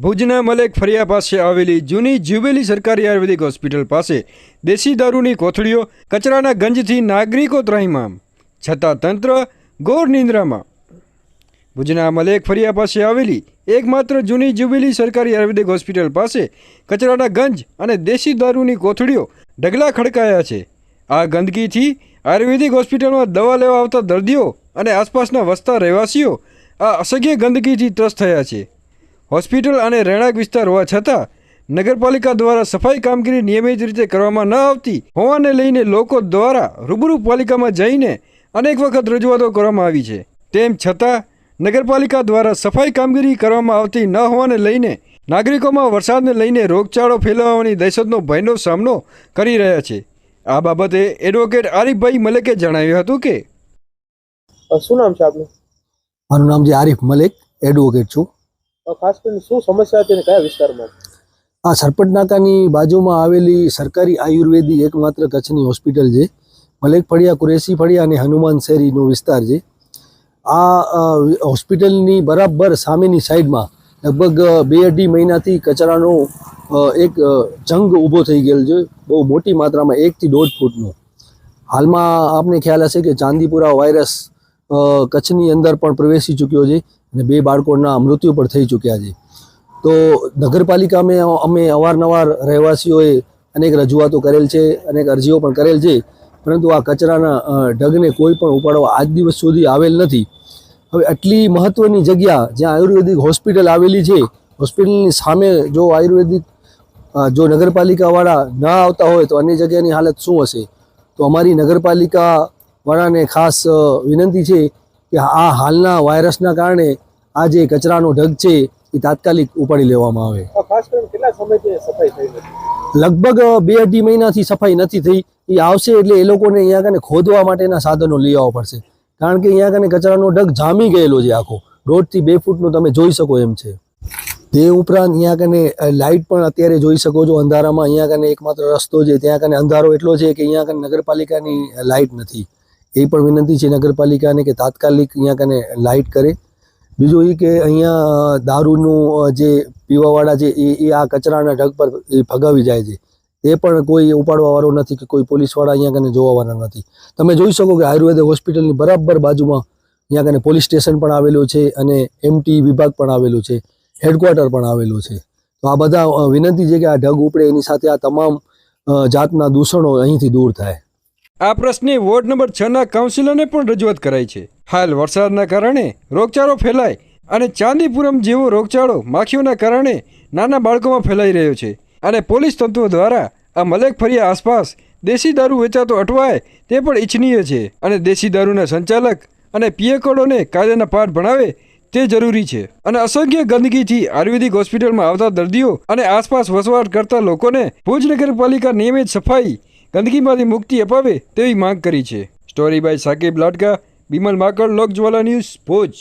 ભુજના મલેક ફરિયા પાસે આવેલી જૂની જ્યુબેલી સરકારી આયુર્વેદિક હોસ્પિટલ પાસે દેશી દારૂની કોથળીઓ કચરાના ગંજથી નાગરિકો ત્રાહીમામ. છતાં તંત્ર ગોર નિંદ્રામાં. ભુજના મલેક ફરિયા પાસે આવેલી એકમાત્ર જૂની જ્યુબેલી સરકારી આયુર્વેદિક હોસ્પિટલ પાસે કચરાના ગંજ અને દેશી દારૂની કોથળીઓ ઢગલા ખડકાયા છે. આ ગંદકીથી આયુર્વેદિક હોસ્પિટલમાં દવા લેવા આવતા દર્દીઓ અને આસપાસના વસતા રહેવાસીઓ આ અસહ્ય ગંદકીથી ત્રસ્ત થયા છે. હોસ્પિટલ અને રહેણાંક વિસ્તાર હોવા છતાં નગરપાલિકા દ્વારા સફાઈ કામગીરી નિયમિત રીતે કરવામાં ન આવતી હોવાને લઈને લોકો દ્વારા રૂબરૂ પાલિકામાં જઈને અનેક વખત રજૂઆતો કરવામાં આવી છે. તેમ છતાં નગરપાલિકા દ્વારા સફાઈ કામગીરી કરવામાં આવતી ન હોવાને લઈને નાગરિકોમાં વરસાદને લઈને રોગચાળો ફેલાવવાની દહેશતનો ભયનો સામનો કરી રહ્યા છે. આ બાબતે એડવોકેટ આરીફભાઈ મલેકે જણાવ્યું હતું કે શું નામ છે આપનું? મારું નામ છે આરિફ મલેક એડવોકેટ છું. ખાસ કરીને શું સમસ્યા હતી કયા વિસ્તારમાં? આ સરપટ નાકાની બાજુમાં આવેલી સરકારી આયુર્વેદિક એકમાત્ર કચ્છની હોસ્પિટલ છે. મલેક ફળિયા કુરેશી ફળિયા અને હનુમાન શેરીનો વિસ્તાર છે. આ હોસ્પિટલની બરાબર સામેની સાઈડમાં લગભગ બે અઢી મહિનાથી કચરાનો એક જંગ ઊભો થઈ ગયેલ છે. બહુ મોટી માત્રામાં એકથી દોઢ ફૂટનો. હાલમાં આપને ખ્યાલ હશે કે ચાંદીપુરા વાયરસ કચ્છની અંદર પણ પ્રવેશી ચૂક્યો છે. અને બે બાળકોના મૃત્યુ પણ થઈ ચૂક્યા છે. તો નગરપાલિકામાં અમે અવારનવાર રહેવાસીઓએ અનેક રજૂઆતો કરેલ છે, અનેક અરજીઓ પણ કરેલ છે, પરંતુ આ કચરાના ઢગને કોઈ પણ ઉપાડવા આજ દિવસ સુધી આવેલ નથી. હવે આટલી મહત્વની જગ્યા જ્યાં આયુર્વેદિક હોસ્પિટલ આવેલી છે, હોસ્પિટલની સામે જો આયુર્વેદિક જો નગરપાલિકાવાળા ના આવતા હોય તો અન્ય જગ્યાની હાલત શું હશે? તો અમારી નગરપાલિકાવાળાને ખાસ વિનંતી છે કે આ હાલના વાયરસના કારણે આ જે કચરાનો ઢગ છે એ તાત્કાલિક ઉપાડી લેવામાં આવે. ખાસ કરીને કેટલા સમયથી સફાઈ થઈ લગભગ બે અઢી મહિનાથી સફાઈ નથી થઈ. એ આવશે એટલે એ લોકોને અહીંયા કને ખોદવા માટેના સાધનો લઈ આવવા પડશે. કારણ કે અહીંયા કને કચરાનો ઢગ જામી ગયેલો છે આખો. દોઢથી બે ફૂટનો તમે જોઈ શકો એમ છે. તે ઉપરાંત અહીંયા કને લાઇટ પણ અત્યારે જોઈ શકો છો. અંધારામાં અહીંયા કને એકમાત્ર રસ્તો છે. ત્યાં કને અંધારો એટલો છે કે અહીંયા કને નગરપાલિકાની લાઇટ નથી. એ પણ વિનંતી છે નગરપાલિકાને કે તાત્કાલિક અહીંયા કને લાઇટ કરે. બીજું એ કે અહીંયા દારૂનું જે પીવાવાળા છે એ એ આ કચરાના ઢગ પર એ ફગાવી જાય છે. એ પણ કોઈ ઉપાડવાવાળો નથી કે કોઈ પોલીસવાળા અહીંયા કને જોવાવાળા નથી. તમે જોઈ શકો કે આયુર્વેદ હોસ્પિટલની બરાબર બાજુમાં અહીંયા કને પોલીસ સ્ટેશન પણ આવેલું છે અને એમટી વિભાગ પણ આવેલું છે. હેડક્વાર્ટર પણ આવેલું છે. તો આ બધા વિનંતી છે કે આ ઢગ ઉપડે. એની સાથે આ તમામ જાતના દૂષણો અહીંથી દૂર થાય. આ પ્રશ્ને વોર્ડ નંબર છ ના કાઉન્સિલરને પણ રજૂઆત કરાઈ છે. હાલ વરસાદના કારણે રોગચાળો ફેલાય અને ચાંદીપુરમ જેવો રોગચાળો માખીઓના કારણે નાના બાળકોમાં ફેલાઈ રહ્યો છે અને પોલીસ તંત્રો દ્વારા આ મલેક ફરિયા આસપાસ દેશી દારૂ વેચાતો અટવાય તે પણ ઇચ્છનીય છે અને દેશી દારૂના સંચાલક અને પીએકોડોને કાયદાના પાઠ ભણાવે તે જરૂરી છે. અને અસંખ્ય ગંદકીથી આયુર્વેદિક હોસ્પિટલમાં આવતા દર્દીઓ અને આસપાસ વસવાટ કરતા લોકોને ભુજ નગરપાલિકા નિયમિત સફાઈ ગંદકીમાંથી મુક્તિ અપાવે તેવી માંગ કરી છે. Story by Saqib Latka, Bimal Makad, Lokjwala news Bhuj.